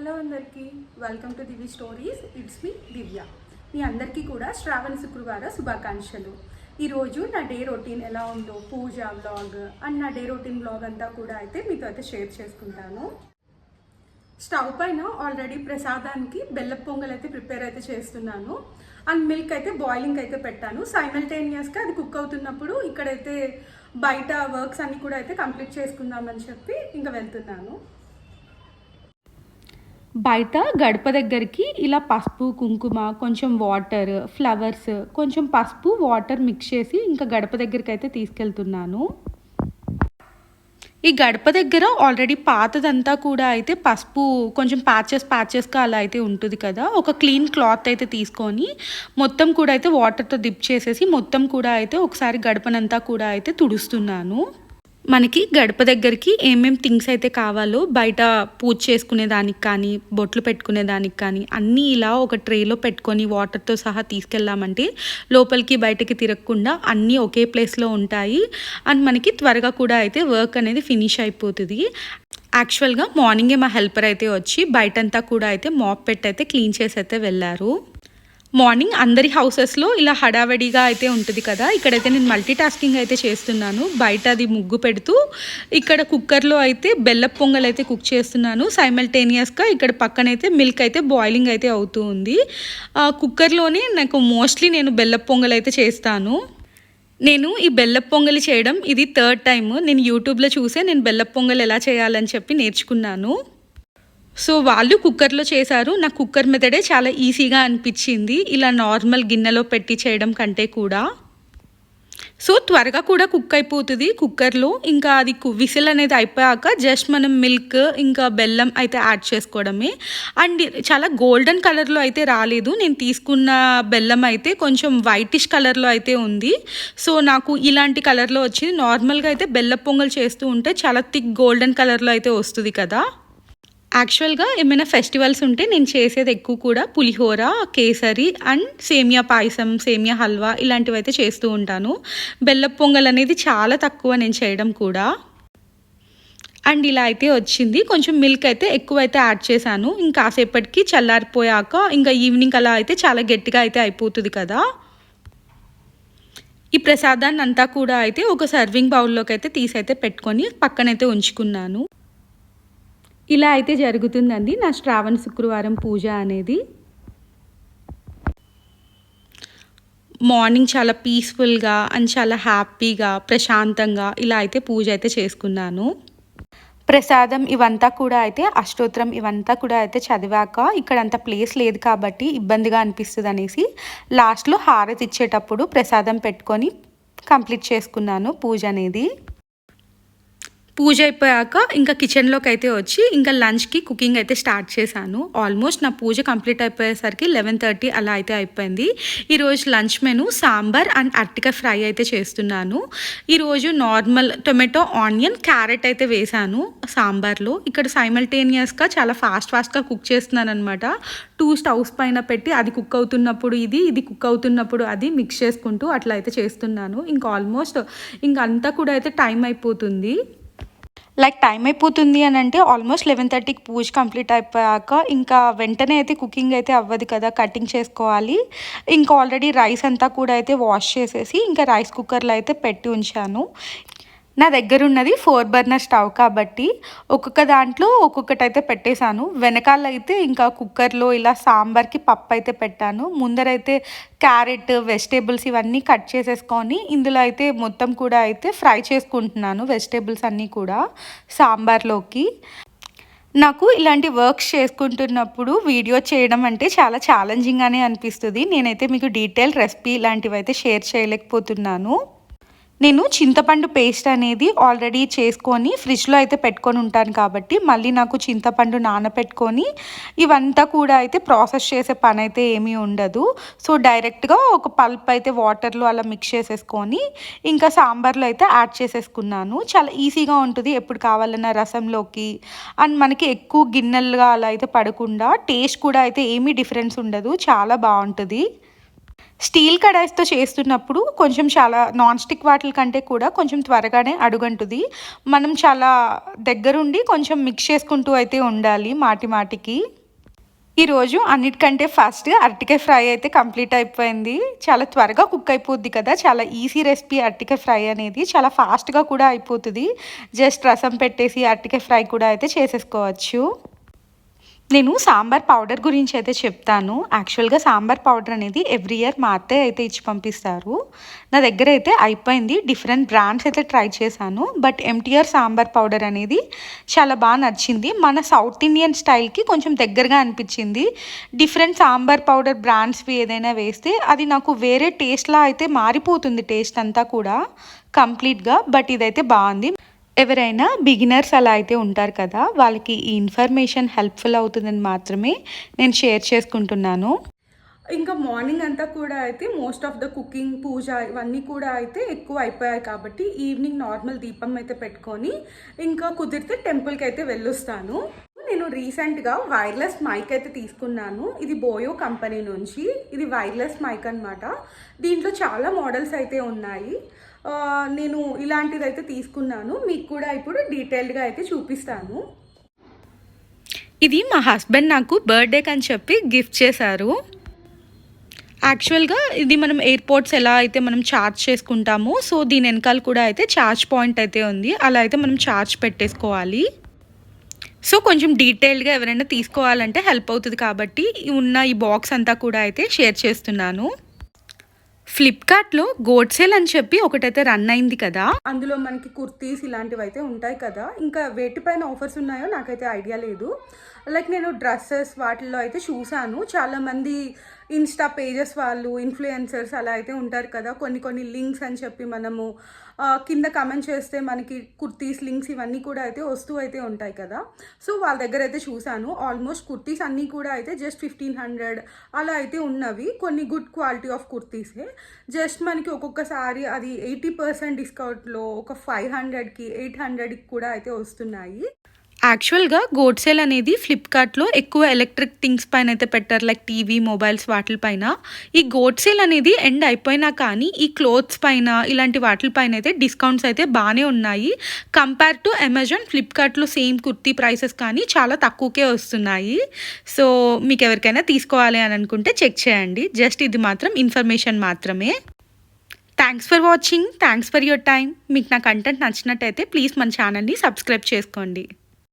Hello అందరికీ welcome to Divi stories it's me Divya మీ అందరికీ కూడా శ్రావణ శుక్రవార శుభాకాంక్షలు. ఈరోజు నా డే రొటీన్ ఎలా ఉందో పూజ బ్లాగ్ అండ్ నా డే రొటీన్ బ్లాగ్ అంతా కూడా అయితే మీతో అయితే షేర్ చేసుకుంటాను. స్టవ్ పైన ఆల్రెడీ ప్రసాదానికి బెల్లపు పొంగల్ అయితే ప్రిపేర్ అయితే చేస్తున్నాను. అండ్ మిల్క్ అయితే బాయిలింగ్ అయితే పెట్టాను. సైమల్టేనియస్గా అది కుక్ అవుతున్నప్పుడు ఇక్కడైతే బయట వర్క్స్ అన్నీ కూడా అయితే కంప్లీట్ చేసుకుందామని చెప్పి ఇంకా వెళ్తున్నాను. బయట గడప దగ్గరికి ఇలా పసుపు కుంకుమ కొంచెం వాటర్ ఫ్లవర్స్ కొంచెం పసుపు వాటర్ మిక్స్ చేసి ఇంకా గడప దగ్గరికి అయితే తీసుకెళ్తున్నాను. ఈ గడప దగ్గర ఆల్రెడీ పాతదంతా కూడా అయితే పసుపు కొంచెం ప్యాచెస్ ప్యాచెస్గా అలా అయితే ఉంటుంది కదా. ఒక క్లీన్ క్లాత్ అయితే తీసుకొని మొత్తం కూడా అయితే వాటర్తో డిప్ చేసేసి మొత్తం కూడా అయితే ఒకసారి గడపనంతా కూడా అయితే తుడుస్తున్నాను. మనకి గడప దగ్గరికి ఏమేం థింగ్స్ అయితే కావాలో బయట పూజ చేసుకునే దానికి కానీ బొట్లు పెట్టుకునే దానికి కానీ అన్నీ ఇలా ఒక ట్రేలో పెట్టుకొని వాటర్తో సహా తీసుకెళ్ళామంటే లోపలికి బయటకి తిరగకుండా అన్నీ ఒకే ప్లేస్లో ఉంటాయి. అండ్ మనకి త్వరగా కూడా అయితే వర్క్ అనేది ఫినిష్ అయిపోతుంది. యాక్చువల్గా మార్నింగే మా హెల్పర్ అయితే వచ్చి బయటంతా కూడా అయితే మాప్ పెట్టి అయితే క్లీన్ చేసి అయితే వెళ్ళారు. మార్నింగ్ అందరి హౌసెస్లో ఇలా హడావడిగా అయితే ఉంటుంది కదా ఇక్కడైతే నేను మల్టీ టాస్కింగ్ అయితే చేస్తున్నాను. బయట అది ముగ్గు పెడుతూ ఇక్కడ కుక్కర్లో అయితే బెల్లపు పొంగల్ అయితే కుక్ చేస్తున్నాను. సైమల్టేనియస్గా ఇక్కడ పక్కనైతే మిల్క్ అయితే బాయిలింగ్ అయితే అవుతూ ఉంది. ఆ, కుక్కర్లోనే నాకు మోస్ట్లీ నేను బెల్లపు పొంగల్ అయితే చేస్తాను. నేను ఈ బెల్లపు పొంగలి చేయడం ఇది థర్డ్ టైం నేను యూట్యూబ్లో చూసే నేను బెల్లపు పొంగల్ ఎలా చేయాలని చెప్పి నేర్చుకున్నాను. సో వాళ్ళు కుక్కర్లో చేశారు. నాకు కుక్కర్ మెథడే చాలా ఈజీగా అనిపించింది. ఇలా నార్మల్ గిన్నెలో పెట్టి చేయడం కంటే కూడా. సో త్వరగా కూడా కుక్ అయిపోతుంది కుక్కర్లో. ఇంకా అది కు- విసిల్ అనేది అయిపోయాక జస్ట్ మనం మిల్క్ ఇంకా బెల్లం అయితే యాడ్ చేసుకోవడమే. అండ్ చాలా గోల్డెన్ కలర్లో అయితే రాలేదు. నేను తీసుకున్న బెల్లం అయితే కొంచెం వైటిష్ కలర్లో అయితే ఉంది. సో నాకు ఇలాంటి కలర్లో వచ్చింది. నార్మల్గా అయితే బెల్ల పొంగల్ చేస్తూ ఉంటే చాలా థిక్ గోల్డెన్ కలర్లో అయితే వస్తుంది కదా. యాక్చువల్గా ఏమైనా ఫెస్టివల్స్ ఉంటే నేను చేసేది ఎక్కువ కూడా పులిహోర కేసరి అండ్ సేమియా పాయసం సేమియా హల్వా ఇలాంటివి అయితే చేస్తూ ఉంటాను. బెల్లపు పొంగల్ అనేది చాలా తక్కువ నేను చేయడం కూడా. అండ్ ఇలా అయితే వచ్చింది. కొంచెం మిల్క్ అయితే ఎక్కువ అయితే యాడ్ చేశాను. ఇంకా కాసేపటికి చల్లారిపోయాక ఇంకా ఈవినింగ్ అలా అయితే చాలా గట్టిగా అయితే అయిపోతుంది కదా. ఈ ప్రసాదాన్ని అంతా కూడా అయితే ఒక సర్వింగ్ బౌల్లోకి అయితే తీసి అయితే పెట్టుకొని పక్కనైతే ఉంచుకున్నాను. ఇలా అయితే జరుగుతుందండి. నా శ్రావణ శుక్రవారం పూజ అనేది. మార్నింగ్ చాలా పీస్ఫుల్గా అండ్ చాలా హ్యాపీగా ప్రశాంతంగా ఇలా అయితే పూజ అయితే చేసుకున్నాను. ప్రసాదం ఇవంతా కూడా అయితే అష్టోత్తరం ఇవంతా కూడా అయితే చదివాక ఇక్కడ అంత ప్లేస్ లేదు కాబట్టి ఇబ్బందిగా అనిపిస్తుంది అనేసి లాస్ట్లో హారతి ఇచ్చేటప్పుడు ప్రసాదం పెట్టుకొని కంప్లీట్ చేసుకున్నాను పూజ అనేది. పూజ అయిపోయాక ఇంకా కిచెన్లోకి అయితే వచ్చి ఇంకా లంచ్కి కుకింగ్ అయితే స్టార్ట్ చేశాను. ఆల్మోస్ట్ నా పూజ కంప్లీట్ అయిపోయేసరికి లెవెన్ థర్టీ అలా అయితే అయిపోయింది. ఈరోజు లంచ్ మెను సాంబార్ అండ్ అరటికాయ ఫ్రై అయితే చేస్తున్నాను. ఈరోజు నార్మల్ టొమాటో ఆనియన్ క్యారెట్ అయితే వేశాను సాంబార్లో. ఇక్కడ సైమల్టేనియస్గా చాలా ఫాస్ట్ ఫాస్ట్గా కుక్ చేస్తున్నాను అనమాట టూ స్టవ్స్ పైన పెట్టి అది కుక్ అవుతున్నప్పుడు ఇది ఇది కుక్ అవుతున్నప్పుడు అది మిక్స్ చేసుకుంటూ అట్లా అయితే చేస్తున్నాను. ఇంకా ఆల్మోస్ట్ ఇంకా అంతా కూడా అయితే టైం అయిపోతుంది. లైక్ టైం అయిపోతుంది అని అంటే ఆల్మోస్ట్ లెవెన్ థర్టీకి పూజ కంప్లీట్ అయిపోయాక ఇంకా వెంటనే అయితే కుకింగ్ అయితే అవ్వదు కదా కటింగ్ చేసుకోవాలి. ఇంకా ఆల్రెడీ రైస్ అంతా కూడా అయితే వాష్ చేసేసి ఇంకా రైస్ కుక్కర్లో అయితే పెట్టి ఉంచాను. నా దగ్గర ఉన్నది ఫోర్ బర్నర్ స్టవ్ కాబట్టి ఒక్కొక్క దాంట్లో ఒక్కొక్కటి అయితే పెట్టేశాను. వెనకాల అయితే ఇంకా కుక్కర్లో ఇలా సాంబార్కి పప్పు అయితే పెట్టాను. ముందరైతే క్యారెట్ వెజిటేబుల్స్ ఇవన్నీ కట్ చేసేసుకొని ఇందులో అయితే మొత్తం కూడా అయితే ఫ్రై చేసుకుంటున్నాను వెజిటేబుల్స్ అన్నీ కూడా సాంబార్లోకి. నాకు ఇలాంటి వర్క్స్ చేసుకుంటున్నప్పుడు వీడియో చేయడం అంటే చాలా ఛాలెంజింగ్గానే అనిపిస్తుంది. నేనైతే మీకు డీటెయిల్ రెసిపీ ఇలాంటివి అయితే షేర్ చేయలేకపోతున్నాను. నేను చింతపండు పేస్ట్ అనేది ఆల్రెడీ చేసుకొని ఫ్రిడ్జ్లో అయితే పెట్టుకొని ఉంటాను కాబట్టి మళ్ళీ నాకు చింతపండు నానబెట్టుకొని ఇవంతా కూడా అయితే ప్రాసెస్ చేసే పని అయితే ఏమీ ఉండదు. సో డైరెక్ట్గా ఒక పల్ప్ అయితే వాటర్లో అలా మిక్స్ చేసేసుకొని ఇంకా సాంబార్లో అయితే యాడ్ చేసేసుకున్నాను. చాలా ఈజీగా ఉంటుంది ఎప్పుడు కావాలన్నా రసంలోకి. అండ్ మనకి ఎక్కువ గిన్నెలుగా అలా అయితే పడకుండా టేస్ట్ కూడా అయితే ఏమీ డిఫరెన్స్ ఉండదు. చాలా బాగుంటుంది. స్టీల్ కడాయిస్తో చేస్తున్నప్పుడు కొంచెం చాలా నాన్ స్టిక్ వాటిల కంటే కూడా కొంచెం త్వరగానే అడుగంటుంది. మనం చాలా దగ్గరుండి కొంచెం మిక్స్ చేసుకుంటూ అయితే ఉండాలి మాటి మాటికి. ఈరోజు అన్నిటికంటే ఫస్ట్ అరటికాయ ఫ్రై అయితే కంప్లీట్ అయిపోయింది. చాలా త్వరగా కుక్ అయిపోద్ది కదా చాలా ఈజీ రెసిపీ అరటికాయ ఫ్రై అనేది చాలా ఫాస్ట్గా కూడా అయిపోతుంది. జస్ట్ రసం పెట్టేసి అరటికాయ ఫ్రై కూడా అయితే చేసేసుకోవచ్చు. నేను సాంబార్ పౌడర్ గురించి అయితే చెప్తాను. యాక్చువల్గా సాంబార్ పౌడర్ అనేది ఎవ్రీ ఇయర్ మా అత్తయ్య అయితే ఇచ్చి పంపిస్తారు. నా దగ్గర అయితే అయిపోయింది. డిఫరెంట్ బ్రాండ్స్ అయితే ట్రై చేశాను. బట్ ఎంటీఆర్ సాంబార్ పౌడర్ అనేది చాలా బాగా నచ్చింది. మన సౌత్ ఇండియన్ స్టైల్కి కొంచెం దగ్గరగా అనిపించింది. డిఫరెంట్ సాంబార్ పౌడర్ బ్రాండ్స్వి ఏదైనా వేస్తే అది నాకు వేరే టేస్ట్లా అయితే మారిపోతుంది టేస్ట్ అంతా కూడా కంప్లీట్గా. బట్ ఇదైతే బాగుంది. ఎవరైనా బిగినర్స్ అలా అయితే ఉంటారు కదా వాళ్ళకి ఈ ఇన్ఫర్మేషన్ హెల్ప్ఫుల్ అవుతుందని మాత్రమే నేను షేర్ చేసుకుంటున్నాను. ఇంకా మార్నింగ్ అంతా కూడా అయితే most of the cooking puja ఇవన్నీ కూడా అయితే ఎక్కువ అయిపోయాయి కాబట్టి ఈవినింగ్ నార్మల్ దీపం అయితే పెట్టుకొని ఇంకా కుదిరితే టెంపుల్కి అయితే వెళ్ళొస్తాను. నేను రీసెంట్గా వైర్లెస్ మైక్ అయితే తీసుకున్నాను. ఇది బోయో కంపెనీ నుంచి. ఇది వైర్లెస్ మైక్ అన్నమాట. దీంట్లో చాలా మోడల్స్ అయితే ఉన్నాయి. నేను ఇలాంటిది అయితే తీసుకున్నాను. మీకు కూడా ఇప్పుడు డీటెయిల్డ్గా అయితే చూపిస్తాను. ఇది మా హస్బెండ్ నాకు బర్త్డేకి అని చెప్పి గిఫ్ట్ చేశారు. యాక్చువల్గా ఇది మనం ఎయిర్పోర్ట్స్ ఎలా అయితే మనం ఛార్జ్ చేసుకుంటామో సో దీని వెనకాల కూడా అయితే ఛార్జ్ పాయింట్ అయితే ఉంది. అలా అయితే మనం ఛార్జ్ పెట్టేసుకోవాలి. సో కొంచెం డీటెయిల్డ్గా ఎవరైనా తీసుకోవాలంటే హెల్ప్ అవుతుంది కాబట్టి ఉన్న ఈ బాక్స్ అంతా కూడా అయితే షేర్ చేస్తున్నాను. ఫ్లిప్కార్ట్లో గోడ్ సేల్ అని చెప్పి ఒకటైతే రన్ అయింది కదా. అందులో మనకి కుర్తీస్ ఇలాంటివి అయితే ఉంటాయి కదా. ఇంకా వేటిపైన ఆఫర్స్ ఉన్నాయో నాకైతే ఐడియా లేదు. లైక్ నేను డ్రెస్సెస్ వాటిల్లో అయితే చూశాను. చాలామంది ఇన్స్టా పేజెస్ వాళ్ళు ఇన్ఫ్లుయెన్సర్స్ అలా అయితే ఉంటారు కదా. కొన్ని కొన్ని లింక్స్ అని చెప్పి మనము కింద కమెంట్ చేస్తే మనకి కుర్తీస్ లింక్స్ ఇవన్నీ కూడా అయితే వస్తూ అయితే ఉంటాయి కదా. సో వాళ్ళ దగ్గర అయితే చూశాను. ఆల్మోస్ట్ కుర్తీస్ అన్నీ కూడా అయితే జస్ట్ ఫిఫ్టీన్ హండ్రెడ్ అలా అయితే ఉన్నవి. కొన్ని గుడ్ క్వాలిటీ ఆఫ్ కుర్తీసే జస్ట్ మనకి ఒక్కొక్కసారి అది ఎయిటీ పర్సెంట్ డిస్కౌంట్లో ఒక ఫైవ్ హండ్రెడ్కి ఎయిట్ హండ్రెడ్కి కూడా అయితే వస్తున్నాయి. యాక్చువల్గా గోడ్ సేల్ అనేది ఫ్లిప్కార్ట్లో ఎక్కువ ఎలక్ట్రిక్ థింగ్స్ పైన అయితే పెట్టారు. లైక్ టీవీ మొబైల్స్ వాటిపైన ఈ గోడ్ సేల్ అనేది ఎండ్ అయిపోయినా కానీ ఈ క్లోత్స్ పైన ఇలాంటి వాటిపైన అయితే డిస్కౌంట్స్ అయితే బాగానే ఉన్నాయి. కంపేర్ టు అమెజాన్ ఫ్లిప్కార్ట్లో సేమ్ కుర్తీ ప్రైసెస్ కానీ చాలా తక్కువకే వస్తున్నాయి. సో మీకు ఎవరికైనా తీసుకోవాలి అని అనుకుంటే చెక్ చేయండి. జస్ట్ ఇది మాత్రం ఇన్ఫర్మేషన్ మాత్రమే. Thanks for watching. Thanks for your time మీకు నా కంటెంట్ నచ్చినట్టయితే ప్లీజ్ మన ఛానల్ని సబ్స్క్రైబ్ చేసుకోండి.